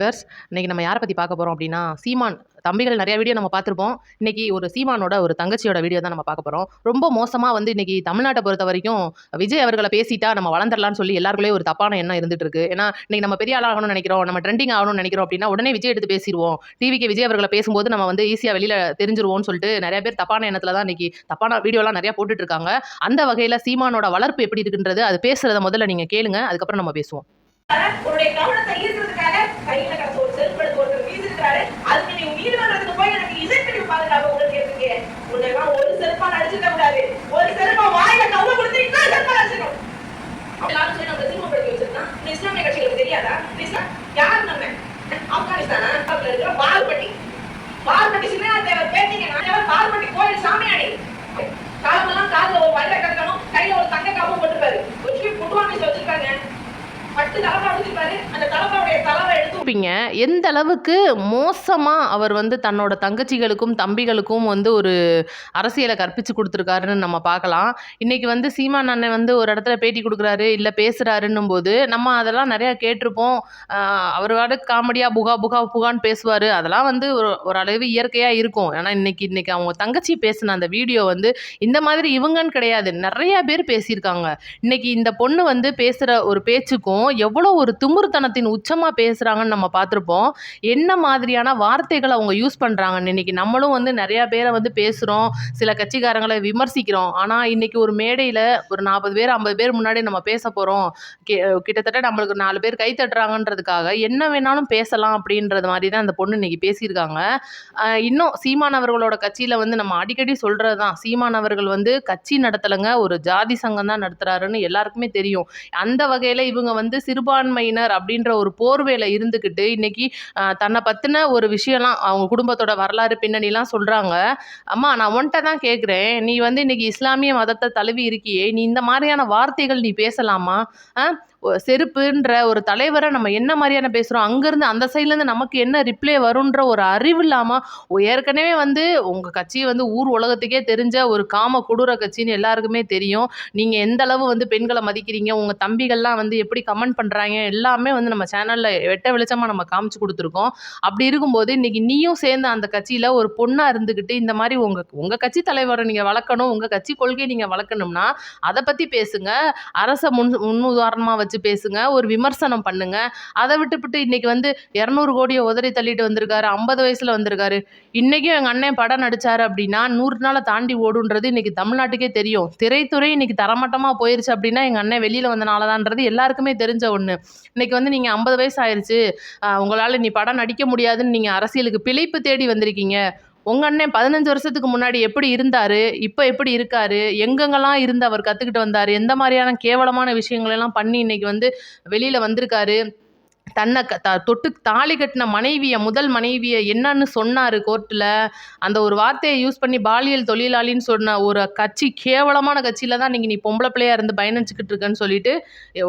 Viewers இன்னைக்கு நம்ம யாரை பற்றி பார்க்க போகிறோம் அப்படின்னா சீமான். தம்பிகள் நிறைய வீடியோ நம்ம பார்த்துருப்போம். இன்றைக்கி ஒரு சீமானோட ஒரு தங்கச்சியோட வீடியோ தான் நம்ம பார்க்க போகிறோம் ரொம்ப மோசமாக வந்து இன்றைக்கி தமிழ்நாட்டை பொறுத்த வரைக்கும் விஜய் அவர்களை பேசிட்டா நம்ம வளர்ந்துடலாம்னு சொல்லி எல்லாருக்குள்ளே ஒரு தப்பான எண்ணம் இருந்துட்டு இருக்கு. ஏன்னா இன்றைக்கி நம்ம பெரிய ஆளாகணும்னு நினைக்கிறோம் நம்ம ட்ரெண்டிங் ஆகணும்னு நினைக்கிறோம் அப்படின்னா உடனே விஜய் எடுத்து பேசிடுவோம். டிவிக்கு விஜய் அவர்களை பேசும்போது நம்ம வந்து ஈஸியாக வெளியில் தெரிஞ்சிருவோம்னு சொல்லிட்டு நிறைய பேர் தப்பான எண்ணத்தில் தான் இன்றைக்கி தப்பான வீடியோலாம் நிறையா போட்டுட்ருக்காங்க அந்த வகையில் சீமானோட வளர்ப்பு எப்படி இருக்குன்றது அது பேசுகிறத முதல்ல நீங்கள் கேளுங்க. அதுக்கப்புறம் நம்ம பேசுவோம். உன்னுடைய கவனத்தை ஈர்க்கிறதுக்காக கையில கடத்த ஒரு செருப்பு எடுத்து ஒருத்தர் வீசிருக்காரு அதுக்கு நீ நீதிமன்றத்துக்கு போய் எனக்கு இசைப்பிரிவு பாதுகாப்பு உங்களுக்கு கேட்டுருக்கே உன்னெல்லாம் ஒரு செருப்பால் அடிச்சுக்க கூடாது ஒரு செருப்பா வாயில கவுல கொடுத்து இன்னொரு செருப்பால் அடிச்சுக்கணும் எல்லாரும் சொல்லி நம்ம சினிமாப்படுத்தி வச்சிருக்கான் இந்த இஸ்லாமிய கட்சிகளுக்கு தெரியாதா இந்த இஸ்லாம் யார் நம்ம ஆப்கானிஸ்தானா பக்கத்துல இருக்கிற பார்பட்டி பார்பட்டி சின்ன தேவர் பேட்டிங்க நான் பார்பட்டி கோயில் சாமியாடி காலமெல்லாம் காதுல ஒரு வயல கட்டணும் கையில ஒரு தங்க காப்பும் போட்டுருப்பாரு வச்சு புட்டுவாமி வச்சிருக்காங்க பட்டு தலப்பா வச்சிருப்பாரு அந்த தலப்பாவுடைய தலவை எந்த அளவுக்கு மோசமாக அவர் வந்து தன்னோட தங்கச்சிகளுக்கும் தம்பிகளுக்கும் வந்து ஒரு அரசியலை கற்பித்து கொடுத்துருக்காருன்னு நம்ம பார்க்கலாம். இன்றைக்கி வந்து சீமான் அண்ணன் வந்து ஒரு இடத்துல பேட்டி கொடுக்குறாரு இல்லை பேசுகிறாருன்னும் போது நம்ம அதெல்லாம் நிறையா கேட்டிருப்போம். அவர் வாட காமெடியாக புகா புகா புகான்னு பேசுவார். அதெல்லாம் வந்து ஒரு ஓரளவு இயற்கையாக இருக்கும். ஏன்னா இன்றைக்கி இன்றைக்கி அவங்க தங்கச்சி பேசின அந்த வீடியோ வந்து இந்த மாதிரி இவங்கன்னு கிடையாது. நிறைய பேர் பேசியிருக்காங்க. இன்றைக்கி இந்த பொண்ணு வந்து பேசுகிற ஒரு பேச்சுக்கும் எவ்வளோ ஒரு துமுறுத்தனத்தின் உச்சமாக பேசுகிறாங்கன்னு நம்ம நம்ம பார்த்துருப்போம். என்ன மாதிரியான வார்த்தைகளை அவங்க யூஸ் பண்ணுறாங்கன்னு இன்றைக்கி நம்மளும் வந்து நிறையா பேரை வந்து பேசுகிறோம் சில கட்சிக்காரங்களை விமர்சிக்கிறோம். ஆனால் இன்றைக்கி ஒரு மேடையில் ஒரு நாற்பது பேர் ஐம்பது பேர் முன்னாடி நம்ம பேச போகிறோம் கிட்டத்தட்ட நம்மளுக்கு நாலு பேர் கை தட்டுறாங்கன்றதுக்காக என்ன வேணாலும் பேசலாம் அப்படின்றது மாதிரி தான் அந்த பொண்ணு இன்னைக்கு பேசியிருக்காங்க. இன்னும் சீமான் அவர்களோட கட்சியில் வந்து நம்ம அடிக்கடி சொல்கிறது தான் சீமான் அவர்கள் வந்து கட்சி நடத்தலைங்க. ஒரு ஜாதி சங்கம் தான் நடத்துகிறாருன்னு எல்லாருக்குமே தெரியும். அந்த வகையில் இவங்க வந்து சிறுபான்மையினர் அப்படின்ற ஒரு போர்வையில் இருந்துக்கிட்டு இன்னைக்கு இன்றைக்கி தன்னை பற்றின ஒரு விஷயம்லாம் அவங்க குடும்பத்தோட வரலாறு பின்னணிலாம் சொல்கிறாங்க அம்மா நான் உன்கிட்ட தான் கேட்குறேன் நீ வந்து இன்னைக்கு இஸ்லாமிய மதத்தை தழுவி இருக்கியே. நீ இந்த மாதிரியான வார்த்தைகள் நீ பேசலாமா? செருப்புன்ற ஒரு தலைவரை நம்ம என்ன மாதிரியான பேசுகிறோம் அங்கேருந்து அந்த சைட்லேருந்து நமக்கு என்ன ரிப்ளை வரும்ன்ற ஒரு அறிவு இல்லாமல் ஏற்கனவே வந்து உங்கள் கட்சி வந்து ஊர் உலகத்துக்கே தெரிஞ்ச ஒரு காம கொடூர கட்சின்னு எல்லாருக்குமே தெரியும். நீங்கள் எந்த அளவு வந்து பெண்களை மதிக்கிறீங்க? உங்கள் தம்பிகள்லாம் வந்து எப்படி கமெண்ட் பண்ணுறாங்க எல்லாமே வந்து நம்ம சேனலில் வெட்ட வெளிச்சமாக நம்ம காமிச்சு கொடுத்துருக்கோம். அப்படி இருக்கும்போது இன்னைக்கு நீயும் சேர்ந்து அந்த கட்சியில் ஒரு பொண்ணாக இருந்துக்கிட்டு இந்த மாதிரி உங்கள் உங்கள் கட்சி தலைவரை நீங்கள் வளர்க்கணும் உங்கள் கட்சி கொள்கையை நீங்கள் வளர்க்கணும்னா அதை பற்றி பேசுங்க. அரசை முன் முன்னுதாரணமாக வச்சு பேசுங்க. ஒரு விமர்சனம் பண்ணுங்க. அதை விட்டுவிட்டு இன்னைக்கு வந்து இரநூறு கோடியை உதறி தள்ளிட்டு வந்திருக்காரு ஐம்பது வயசில் வந்திருக்காரு. இன்றைக்கும் எங்கள் அண்ணன் படம் நடித்தார் அப்படின்னா நூறு நாளை தாண்டி ஓடுன்றது இன்னைக்கு தமிழ்நாட்டுக்கே தெரியும். திரைத்துறை இன்னைக்கு தரமட்டமாக போயிருச்சு அப்படின்னா எங்கள் அண்ணன் வெளியில் வந்தனால தான்ன்றது எல்லாருக்குமே தெரிஞ்ச ஒன்று இன்னைக்கு வந்து நீங்கள் ஐம்பது வயசு ஆயிடுச்சு உங்களால் நீ படம் நடிக்க முடியாதுன்னு நீங்கள் அரசியலுக்கு பிழைப்பு தேடி வந்திருக்கீங்க. உங்கள் அண்ணன் பதினஞ்சு வருஷத்துக்கு முன்னாடி எப்படி இருந்தார்? இப்போ எப்படி இருக்காரு? எங்கெங்கெல்லாம் இருந்து அவர் கற்றுக்கிட்டு வந்தார்? எந்த மாதிரியான கேவலமான விஷயங்களெல்லாம் பண்ணி இன்னைக்கு வந்து வெளியில் வந்திருக்காரு? தன்னை க த தொட்டு தாலி கட்டின மனைவியை முதல் மனைவியை என்னன்னு சொன்னார் கோர்ட்டில். அந்த ஒரு வார்த்தையை யூஸ் பண்ணி பாலியல் தொழிலாளின்னு சொன்ன ஒரு கட்சி கேவலமான கட்சியில் தான் நீங்கள் நீ பொம்பளை பிள்ளையாக இருந்து பயணிச்சுக்கிட்டு இருக்கேன்னு சொல்லிட்டு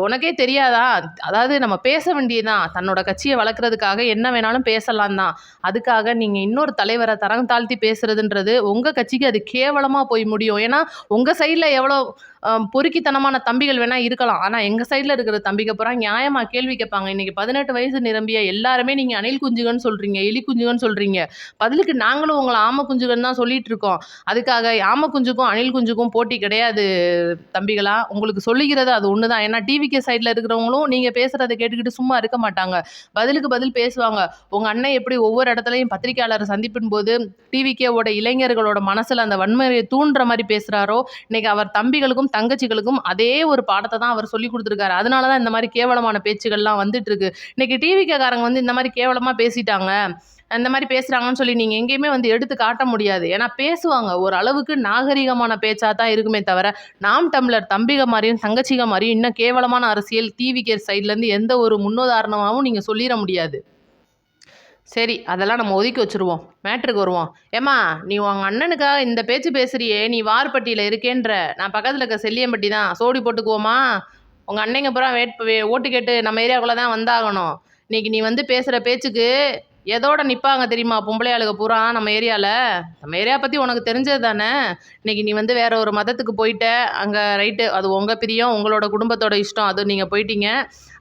உனக்கே தெரியாதா? அதாவது நம்ம பேச வேண்டியதான் தன்னோட கட்சியை வளர்க்குறதுக்காக என்ன வேணாலும் பேசலாம் தான். அதுக்காக நீங்கள் இன்னொரு தலைவரை தரம் தாழ்த்தி பேசுறதுன்றது உங்கள் கட்சிக்கு அது கேவலமாக போய் முடியும். ஏன்னா உங்கள் சைடில் எவ்வளோ பொறுக்கித்தனமான தம்பிகள் வேணால் இருக்கலாம். ஆனால் எங்கள் சைடில் இருக்கிற தம்பிக்கு அப்புறம் நியாயமாக கேள்வி கேட்பாங்க. இன்றைக்கி பதினெட்டு வயசு நிரம்பிய எல்லாருமே நீங்கள் அணில் குஞ்சுகன்னு சொல்கிறீங்க எலி குஞ்சுகன்னு சொல்கிறீங்க பதிலுக்கு நாங்களும் உங்களை ஆம குஞ்சுகன்னு தான் சொல்லிகிட்டு இருக்கோம். அதுக்காக ஆம குஞ்சுக்கும் அணில் குஞ்சுக்கும் போட்டி கிடையாது தம்பிகளா. உங்களுக்கு சொல்லிக்கிறது அது ஒன்று தான் ஏன்னா டிவிகே சைடில் இருக்கிறவங்களும் நீங்கள் பேசுகிறத கேட்டுக்கிட்டு சும்மா இருக்க மாட்டாங்க. பதிலுக்கு பதில் பேசுவாங்க. உங்கள் அண்ணன் எப்படி ஒவ்வொரு இடத்துலையும் பத்திரிகையாளரை சந்திப்பின் போது டிவிகேவோட இளைஞர்களோட மனசில் அந்த வன்முறையை தூண்டுற மாதிரி பேசுகிறாரோ இன்றைக்கி அவர் தம்பிகளுக்கும் தங்கச்சிகளுக்கும் அதே ஒரு பாடத்தை தான் அவர் சொல்லி கொடுத்துருக்காரு. அதனால தான் இந்த மாதிரி கேவலமான பேச்சுகள்லாம் வந்துட்டு இருக்கு இன்னைக்கு டிவிகேக்காரங்க வந்து இந்த மாதிரி கேவலமாக பேசிட்டாங்க. அந்த மாதிரி பேசுகிறாங்கன்னு சொல்லி நீங்கள் எங்கேயுமே வந்து எடுத்து காட்ட முடியாது. ஏன்னா பேசுவாங்க. ஒரு அளவுக்கு நாகரிகமான பேச்சாக தான் இருக்குமே தவிர நாம் டம்ளர் தம்பிக மாதிரியும் தங்கச்சிக மாதிரியும் இன்னும் கேவலமான அரசியல் டிவிகே சைட்லேருந்து எந்த ஒரு முன்னுதாரணமாகவும் நீங்கள் சொல்லிட முடியாது. சரி அதெல்லாம் நம்ம ஒதுக்கி வச்சுருவோம். மேட்ருக்கு வருவோம். ஏம்மா நீ உங்கள் அண்ணனுக்காக இந்த பேச்சு பேசுகிறியே நீ வார்பட்டியில் இருக்கேன்ற. நான் பக்கத்தில் இருக்க செல்லியம்பட்டி தான். சோடி போட்டுக்குவோமா? உங்கள் அண்ணங்க பூரா வேட் ஓட்டு கேட்டு நம்ம ஏரியாவுக்குள்ளே தான் வந்தாகணும். இன்றைக்கி நீ வந்து பேசுகிற பேச்சுக்கு எதோட நிற்பாங்க தெரியுமா பொம்பளையாளுக பூரா நம்ம ஏரியாவில் நம்ம ஏரியா பற்றி உனக்கு தெரிஞ்சது தானே? இன்னைக்கு நீ வந்து வேற ஒரு மதத்துக்கு போயிட்ட. அங்கே ரைட்டு அது உங்கள் பிரியம் உங்களோட குடும்பத்தோட இஷ்டம் அது நீங்கள் போயிட்டீங்க.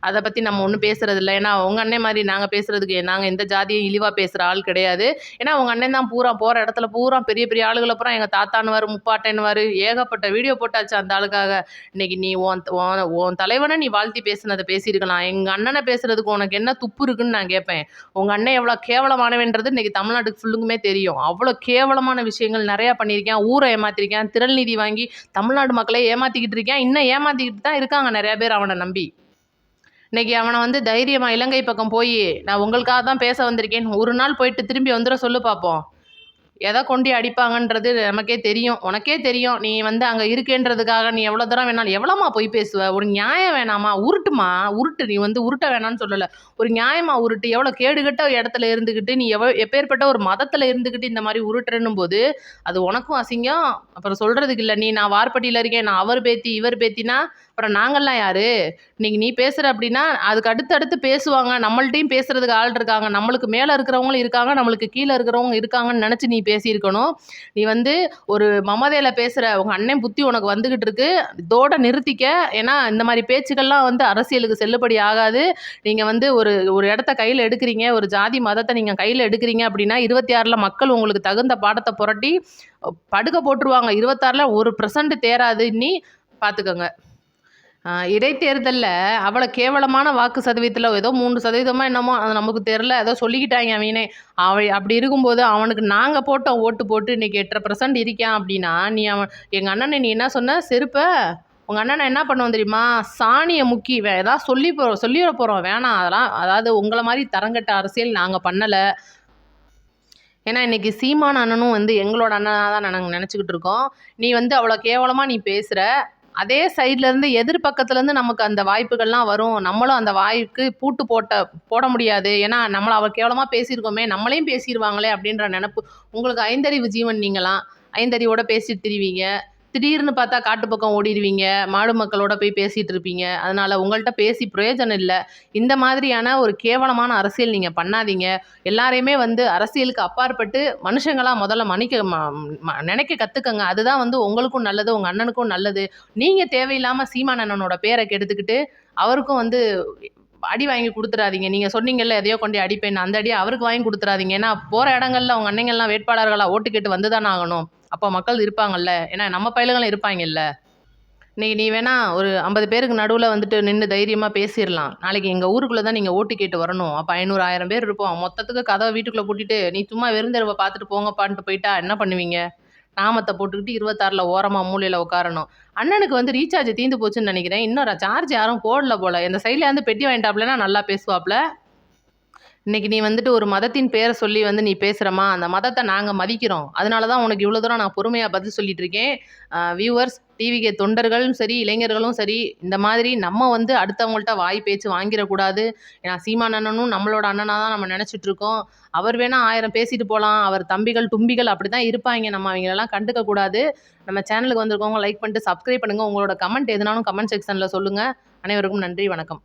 அதை பற்றி நம்ம ஒன்றும் பேசுறதில்ல. ஏன்னா உங்கள் அண்ணன் மாதிரி நாங்கள் பேசுகிறதுக்கு நாங்கள் எந்த ஜாதியும் இழிவாக பேசுகிற ஆள் கிடையாது. ஏன்னா உங்கள் அண்ணன் தான் பூரா போகிற இடத்துல பூரா பெரிய பெரிய ஆளுகளை பூரா எங்கள் தாத்தானுவார் முப்பாட்டன்னுவார் ஏகப்பட்ட வீடியோ போட்டாச்சு அந்த ஆளுக்காக. இன்றைக்கி நீ உன் உன் தலைவனை நீ வாழ்த்தி பேசுனதை பேசியிருக்கலாம். எங்கள் அண்ணனை பேசுகிறதுக்கு உனக்கு என்ன துப்பு இருக்குன்னு நான் கேட்பேன். உங்கள் அண்ணன் எவ்வளோ கேவலமானவன்றது இன்றைக்கி தமிழ்நாட்டுக்கு ஃபுல்லுக்குமே தெரியும். அவ்வளோ கேவலமான விஷயங்கள் நிறையா பண்ணியிருக்கேன். ஊரை ஏமாத்திருக்கேன். திரள் நிதி வாங்கி தமிழ்நாடு மக்களை ஏமாற்றிக்கிட்டு இருக்கேன். இன்னும் ஏமாற்றிக்கிட்டு தான் இருக்காங்க நிறையா பேர் அவனை நம்பி. இன்னைக்கு அவனை வந்து தைரியமாக இலங்கை பக்கம் போய் நான் உங்களுக்காக தான் பேச வந்திருக்கேன். ஒரு நாள் போயிட்டு திரும்பி வந்துட சொல்லு பார்ப்போம் எதை கொண்டு அடிப்பாங்கன்றது நமக்கே தெரியும். உனக்கே தெரியும். நீ வந்து அங்கே இருக்கேன்றதுக்காக நீ எவ்வளோ தூரம் வேணாலும் எவ்வளோமா போய் பேசுவ? ஒரு நியாயம் வேணாமா? உருட்டுமா? உருட்டு. நீ வந்து உருட்ட வேணாம்னு சொல்லலை. ஒரு நியாயமா உருட்டு. எவ்வளோ கேடுகட்ட இடத்துல இருந்துக்கிட்டு நீ எவ்வளோ எப்பேற்பட்ட ஒரு மதத்தில் இருந்துக்கிட்டு இந்த மாதிரி உருட்டுறன்னும் போது அது உனக்கும் அசிங்கம். அப்புறம் சொல்கிறதுக்கு இல்லை. நீ நான் வார்பட்டியில் இருக்கேன். நான் அவர் பேத்தி இவர் பேத்தினா அப்புறம் நாங்கள்லாம் யார்? இன்றைக்கி நீ பேசுகிற அப்படின்னா அதுக்கு அடுத்தடுத்து பேசுவாங்க. நம்மள்ட்டையும் பேசுகிறதுக்கு ஆள் இருக்காங்க. நம்மளுக்கு மேலே இருக்கிறவங்களும் இருக்காங்க. நம்மளுக்கு கீழே இருக்கிறவங்க இருக்காங்கன்னு நினச்சி நீ பேசியிருக்கணும். நீ வந்து ஒரு மமதையில் பேசுகிற உங்கள் அண்ணன் புத்தி உனக்கு வந்துக்கிட்டு இருக்கு. இதோட நிறுத்திக்க. ஏன்னா இந்த மாதிரி பேச்சுக்கள்லாம் வந்து அரசியலுக்கு செல்லுபடி ஆகாது. நீங்கள் வந்து ஒரு ஒரு இடத்த கையில் எடுக்கிறீங்க ஒரு ஜாதி மதத்தை நீங்கள் கையில் எடுக்கிறீங்க அப்படின்னா இருபத்தி ஆறில் மக்கள் உங்களுக்கு தகுந்த பாடத்தை புரட்டி படுக்க போட்டுருவாங்க. இருபத்தாறில் ஒரு பர்சன்ட் தேராது. இன்னி பார்த்துக்கோங்க இடைத்தேர்தலில் அவ்வளோ கேவலமான வாக்கு சதவீதத்தில் ஏதோ மூணு சதவீதமாக என்னமோ அது நமக்கு தெரில ஏதோ சொல்லிக்கிட்டாங்க அவனே. அவள் அப்படி இருக்கும்போது அவனுக்கு நாங்கள் போட்டோம் ஓட்டு போட்டு இன்றைக்கி எட்டரை பர்சன்ட் இருக்கான் அப்படின்னா நீ அவன் எங்கள் அண்ணனை நீ என்ன சொன்ன? செருப்பை? உங்கள் அண்ணனை என்ன பண்ணுவோம் தெரியுமா? சாணியை முக்கி வே ஏதாவது சொல்லி போகிறோம் சொல்லிட போகிறோம் வேணாம் அதெல்லாம் அதாவது உங்களை மாதிரி தரங்கட்ட அரசியல் நாங்கள் பண்ணலை. ஏன்னா இன்னைக்கு சீமான அண்ணனும் வந்து எங்களோட அண்ணனாக தான் நாங்கள் நினச்சிக்கிட்டு இருக்கோம். நீ வந்து அவ்வளோ கேவலமாக நீ பேசுகிற அதே சைட்லேருந்து எதிர்பக்கத்துலேருந்து நமக்கு அந்த வாய்ப்புகள்லாம் வரும். நம்மளும் அந்த வாய்க்கு பூட்டு போட்ட போட முடியாது. ஏன்னா நம்மளை அவள் கேவலமாக பேசியிருக்கோமே நம்மளையும் பேசிடுவாங்களே அப்படின்ற நினப்பு. உங்களுக்கு ஐந்தறிவு ஜீவன் நீங்களாம். ஐந்தறிவோட பேசிட்டு திரிவீங்க. திடீர்னு பார்த்தா காட்டு பக்கம் ஓடிடுவீங்க. மாடு மக்களோட போய் பேசிகிட்டு இருப்பீங்க. அதனால் உங்கள்கிட்ட பேசி பிரயோஜனம் இல்லை. இந்த மாதிரியான ஒரு கேவலமான அரசியல் நீங்கள் பண்ணாதீங்க. எல்லாரையுமே வந்து அரசியலுக்கு அப்பாற்பட்டு மனுஷங்களாக முதல்ல மன்னிக்க ம- ம- நினைக்க கற்றுக்கங்க அதுதான் வந்து உங்களுக்கும் நல்லது உங்கள் அண்ணனுக்கும் நல்லது. நீங்கள் தேவையில்லாமல் சீமான் அண்ணனோட பேரை கெடுத்துக்கிட்டு அவருக்கும் வந்து அடி வாங்கி கொடுத்துறாதீங்க. நீங்கள் சொன்னீங்கல்ல எதையோ கொண்டு அடிப்பேன் அந்த அடியை அவருக்கு வாங்கி கொடுத்துறாதீங்க. ஏன்னா போகிற இடங்கள்ல அவங்க அன்னைங்கள்லாம் வேட்பாளர்களாக ஓட்டு கேட்டு வந்து தானே ஆகணும். அப்போ மக்கள் இருப்பாங்கல்ல. ஏன்னா நம்ம பயிலுங்களும் இருப்பாங்கல்ல. இன்றைக்கி நீ வேணா ஒரு ஐம்பது பேருக்கு நடுவில் வந்துட்டு நின்று தைரியமாக பேசிடலாம். நாளைக்கு எங்கள் ஊருக்குள்ளே தான் நீங்கள் ஓட்டு கேட்டு வரணும். அப்போ ஐநூறு ஆயிரம் பேர் இருப்போம். மொத்தத்துக்கு கதவை வீட்டுக்குள்ளே கூட்டிகிட்டு நீ சும்மா வெறுந்தெருவை பார்த்துட்டு போங்கப்பான்ட்டு போயிட்டா என்ன பண்ணுவீங்க? நாமத்தை போட்டுக்கிட்டு இருபத்தாறில் ஓரமாக மூலையில் உட்காரணும் அண்ணனுக்கு வந்து ரீசார்ஜ் தீந்து போச்சுன்னு நினைக்கிறேன். இன்னும் சார்ஜ் யாரும் போடல போல். இந்த சைடில் இருந்து பெட்டி வாங்கிட்டாப்லன்னா நல்லா பேசுவாப்ல. இன்னைக்கு நீ வந்துட்டு ஒரு மதத்தின் பேரை சொல்லி வந்து நீ பேசுகிறமா அந்த மதத்தை நாங்கள் மதிக்கிறோம். அதனால தான் உனக்கு இவ்வளோ தூரம் நான் பொறுமையாக பதில் சொல்லிட்டு இருக்கேன். வியூவர்ஸ் டிவிகே தொண்டர்களும் சரி இளைஞர்களும் சரி இந்த மாதிரி நம்ம வந்து அடுத்தவங்கள்ட்ட வாய் பேச்சு வாங்கிடக்கூடாது. ஏன்னா சீமான் அண்ணனும் நம்மளோட அண்ணனாக தான் நம்ம நினச்சிட்ருக்கோம் அவர் வேணால் ஆயிரம் பேசிட்டு போகலாம் அவர் தம்பிகள் தும்பிகள் அப்படி தான் இருப்பாங்க. நம்ம அவங்களெல்லாம் கண்டுக்கக்கூடாது நம்ம சேனலுக்கு வந்திருக்கவங்க லைக் பண்ணிட்டு சப்ஸ்கிரைப் பண்ணுங்கள் உங்களோட கமெண்ட் எதுனாலும் கமெண்ட் செக்ஷனில் சொல்லுங்கள் அனைவருக்கும் நன்றி வணக்கம்.